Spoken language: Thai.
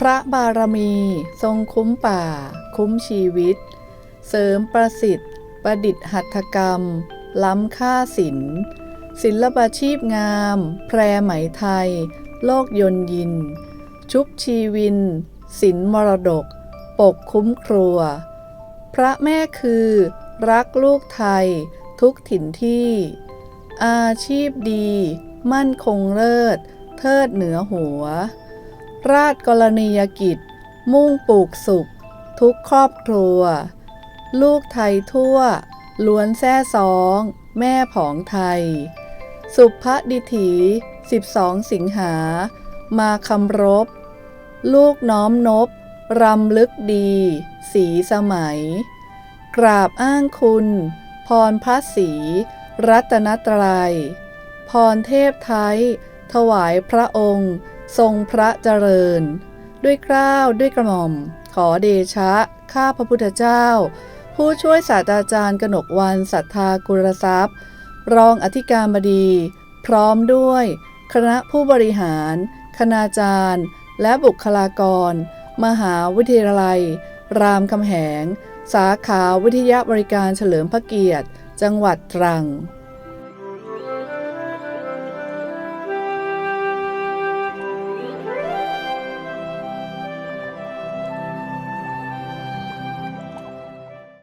พระบารมีทรงคุ้มป่า คุ้มชีวิต เสริมประสิทธิ์ ประดิษฐ์หัตถกรรม ล้ำค่าศิลป์ศิลปาชีพงาม แพรไหมไทย โลกยนยิน ชุบชีวินศิลมรดก ปกคุ้มครัว พระแม่คือ รักลูกไทย ทุกถิ่นที่ อาชีพดี มั่นคงเลิศ เทิดเหนือหัว ราชกรณียกิจ มุ่งปลูกสุข ทุกครอบครัว ลูกไทยทั่ว ล้วนแท้สอง แม่ผองไทย สุภดิถี 12 สิงหา มาคำรบ ลูกน้อมนบ รำลึกดี สีสมัย กราบอ้างคุณ พรพระศรีรัตนตรัย พรเทพไทย ถวายพระองค์ ทรงพระเจริญ ด้วยเกล้าวด้วยกระหม่อม ขอเดชะ ข้าพระพุทธเจ้า ผู้ช่วยศาสตราจารย์กนกวันศรัทธากุลทรัพย์ รองอธิการบดี พร้อมด้วย คณะผู้บริหาร คณาจารย์ และบุคลากร มหาวิทยาลัย รามคำแหง สาขาวิทยาบริการเฉลิมพระเกียรติ จังหวัดตรัง